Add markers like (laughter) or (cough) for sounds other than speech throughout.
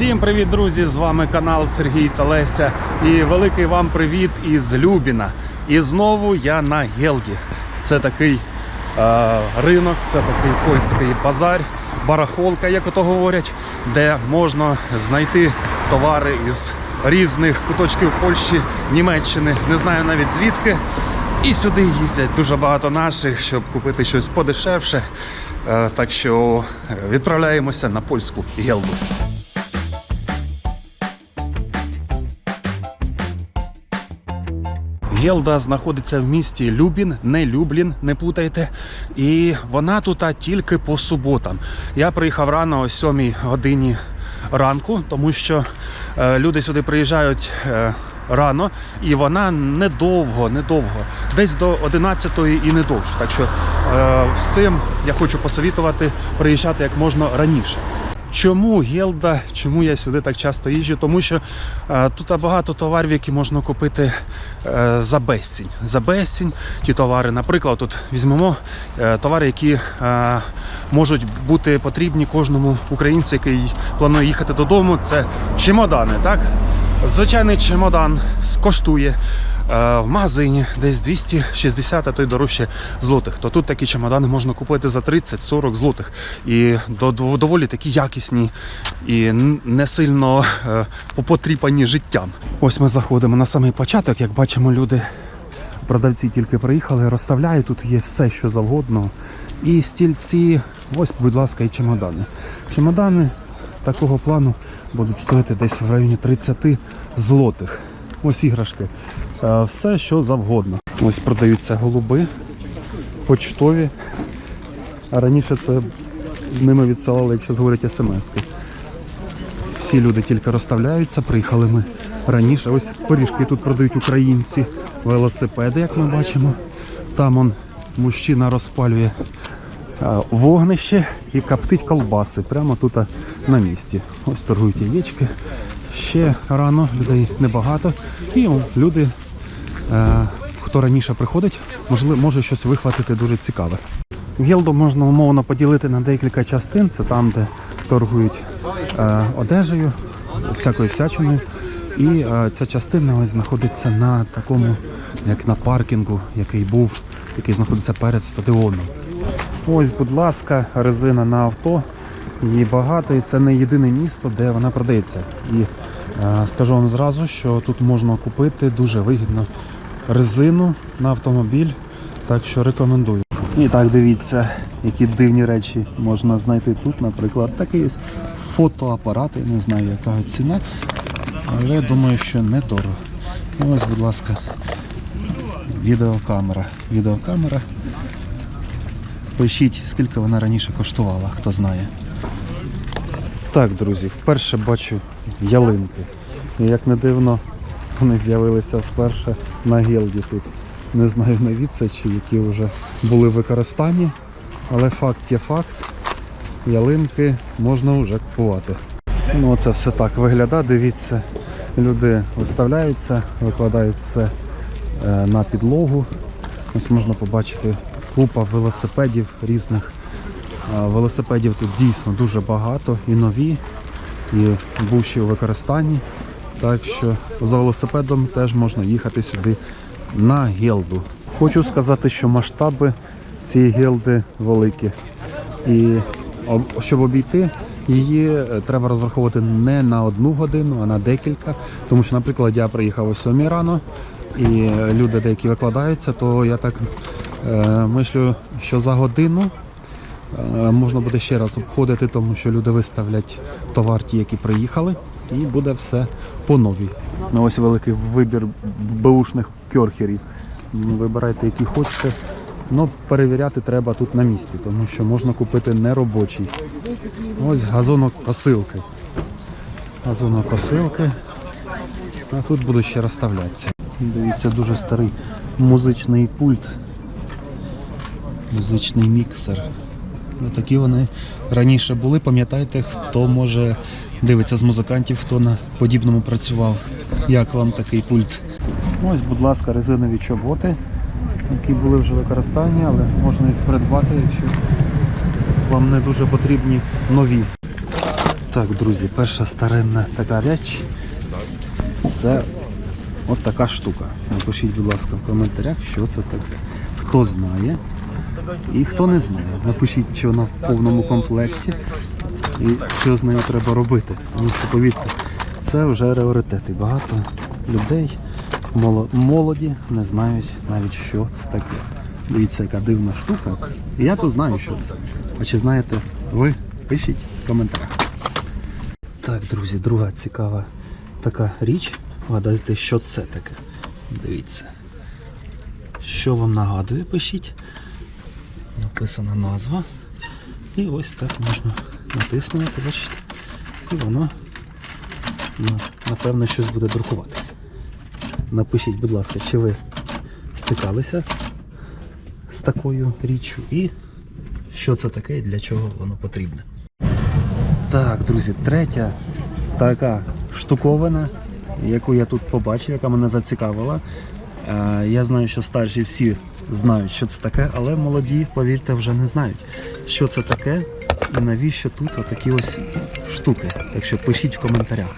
Всім привіт, друзі! З вами канал Сергій та Леся. І великий вам привіт із Любіна. І знову я на Гелді. Це такий е, ринок, це такий польський базар, барахолка, як ото говорять, де можна знайти товари із різних куточків Польщі, Німеччини, не знаю навіть звідки. І сюди їздять дуже багато наших, щоб купити щось подешевше. Е, Так що відправляємося на польську гелду. Гелда знаходиться в місті Любін, не Люблін, не путайте. І вона тут тільки по суботам. Я приїхав рано о 7 годині ранку, тому що е, люди сюди приїжджають е, рано, і вона недовго, недовго, десь до 11-ї і не довше. Так що е, всім я хочу посовітувати приїжджати як можна раніше. Чому Гелда? Чому я сюди так часто їжджу? Тому що е, тут багато товарів, які можна купити е, за безцінь. За безцінь ті товари. Наприклад, тут візьмемо е, товари, які е, можуть бути потрібні кожному українцю, який планує їхати додому. Це чемодани, так? Звичайний чемодан коштує в магазині десь 260, а то й дорожче злотих. То тут такі чемодани можна купити за 30-40 злотих. І до- до- доволі такі якісні і не сильно е, попотріпані життям. Ось ми заходимо на самий початок, як бачимо, люди. Продавці тільки приїхали, розставляють, тут є все, що завгодно. І стільці, ось, будь ласка, і чемодани. Чемодани такого плану будуть стоїти десь в районі 30 злотих. Ось іграшки. Е, Все, що завгодно. Ось продаються голуби, почтові. Раніше це ними відсилали, якщо зговорять смс-ки. Всі люди тільки розставляються, приїхали ми раніше. Ось пиріжки тут продають українці, велосипеди, як ми бачимо. Там он мужчина розпалює вогнище і коптить колбаси прямо тут на місці. Ось торгують яєчки. Ще рано, людей небагато. І люди, е, хто раніше приходить, можливо, може щось вихватити дуже цікаве. Гілду можна умовно поділити на декілька частин. Це там, де торгують е, одежею, всякою всячиною. І е, ця частина ось знаходиться на такому, як на паркінгу, який був, який знаходиться перед стадіоном. Ось, будь ласка, резина на авто. Її багато, і це не єдине місто, де вона продається. І е, скажу вам зразу, що тут можна купити дуже вигідно резину на автомобіль. Так що рекомендую. І так дивіться, які дивні речі можна знайти тут. Наприклад, такий фотоапарат, я не знаю, яка ціна, але думаю, що недорого. І ось, будь ласка, відеокамера. Відеокамера. Пишіть, скільки вона раніше коштувала, хто знає. Так, друзі, вперше бачу ялинки. Як не дивно, вони з'явилися вперше на гілді тут. Не знаю навіце, чи які вже були в використанні, але факт є факт. Ялинки можна вже купувати. Ну, це все так виглядає, дивіться. Люди виставляються, викладають все е, на підлогу. Ось можна побачити купа велосипедів різних. Велосипедів тут дійсно дуже багато, і нові, і бувші у використанні. Так що за велосипедом теж можна їхати сюди на гелду. Хочу сказати, що масштаби цієї гелди великі. І щоб обійти її, е, треба розраховувати не на одну годину, а на декілька. Тому що, наприклад, я приїхав о 7 рано, і е, люди деякі викладаються, то я так е, мислю, що за годину можна буде ще раз обходити, тому що люди виставлять товар ті, які приїхали, і буде все по новій. Ну, ось великий вибір беушних кьорхерів. Вибирайте, які хочете. Ну, перевіряти треба тут на місці, тому що можна купити неробочий. Ось газонокосилки. Газонокосилки. А тут будуть ще розставлятися. Дивіться, дуже старий музичний пульт. Музичний міксер. Ну, такі вони раніше були. Пам'ятаєте, хто може дивиться з музикантів, хто на подібному працював. Як вам такий пульт? Ось, будь ласка, резинові чоботи, які були вже використанні, але можна їх придбати, якщо вам не дуже потрібні нові. Так, друзі, перша старинна така річ. Це от така штука. Напишіть, будь ласка, в коментарях, що це таке. Хто знає і хто не знає. Напишіть, чи вона в повному комплекті і що з нею треба робити. Тому що повірте, це вже раритет. І багато людей молоді не знають навіть, що це таке. Дивіться, яка дивна штука. Я то знаю, що це. А чи знаєте ви? Пишіть в коментарях. Так, друзі, друга цікава така річ. Вгадайте, що це таке. Дивіться. Що вам нагадує, пишіть. Написана назва. І ось так можна натиснути, бачите. І воно ну, напевно щось буде друкуватися. Напишіть, будь ласка, чи ви стикалися з такою річчю і що це таке і для чого воно потрібне. Так, друзі, третя така штуковина, яку я тут побачив, яка мене зацікавила. Я знаю, що старші всі знають, що це таке, але молоді, повірте, вже не знають, що це таке і навіщо тут отакі ось штуки. Так що пишіть в коментарях.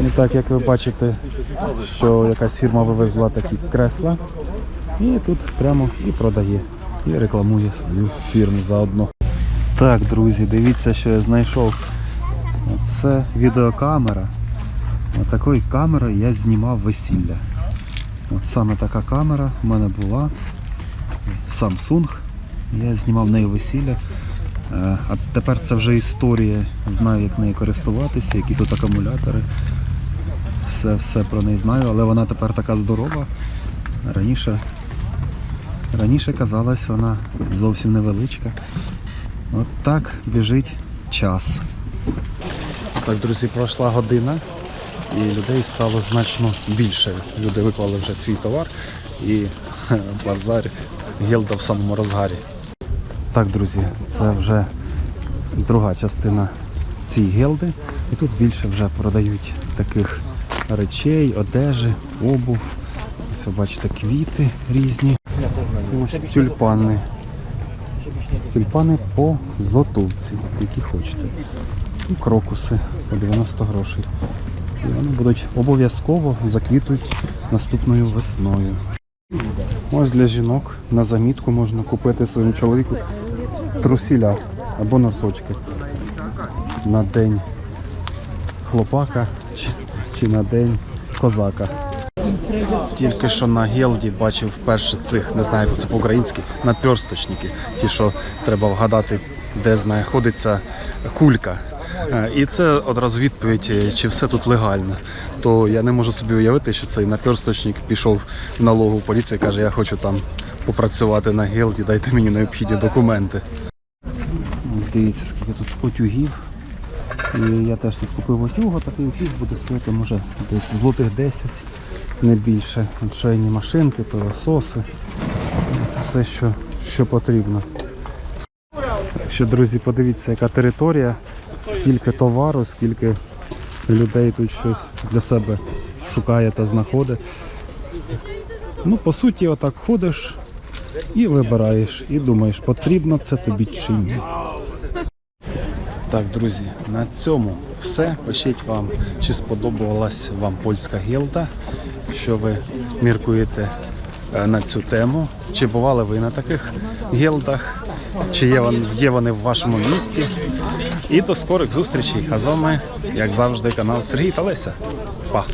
І так, як ви бачите, що якась фірма вивезла такі кресла, і тут прямо і продає, і рекламує свою фірму заодно. Так, друзі, дивіться, що я знайшов. Це відеокамера. Отакою камерою я знімав весілля. От саме така камера в мене була. Samsung. Я знімав нею весілля. Е, А тепер це вже історія. Знаю, як нею користуватися, які тут акумулятори. Все, все про неї знаю, але вона тепер така здорова. Раніше, раніше казалось, вона зовсім невеличка. От так біжить час. Так, друзі, пройшла година і людей стало значно більше. Люди виклали вже свій товар і (laughs) базар гілда в самому розгарі. Так, друзі, це вже друга частина цієї гілди. І тут більше вже продають таких речей, одежі, обув. Ось бачите квіти різні. Ось тюльпани. Тюльпани по злотовці, які хочете. Крокуси по 90 грошей. І вони будуть обов'язково заквітуть наступною весною. Ось для жінок на замітку можна купити своєму чоловіку трусіля або носочки на день хлопака чи, чи на день козака. Тільки що на гелді бачив вперше цих, не знаю, як це по-українськи, наперсточники. Ті, що треба вгадати, де знаходиться кулька. Е, І це одразу відповідь, е, чи все тут легально. То я не можу собі уявити, що цей наперсточник пішов в налогову поліцію і каже, я хочу там попрацювати на гелді, дайте мені необхідні документи. Дивіться, скільки тут потюгів. І я теж тут купив отюго, такий отюг буде стоїти, може, десь злотих 10, не більше. От Швейні машинки, пилососи, все, що, що потрібно. Так що, друзі, подивіться, яка територія, скільки товару, скільки людей тут щось для себе шукає та знаходить. Ну, по суті, отак ходиш і вибираєш, і думаєш, потрібно це тобі чи ні. Так, друзі, на цьому все. Пишіть вам, чи сподобалась вам польська гілда, що ви міркуєте е, на цю тему. Чи бували ви на таких гілдах, чи є вони, є вони в вашому місті. І до скорих зустрічей. А з вами, як завжди, канал Сергій та Леся. Па!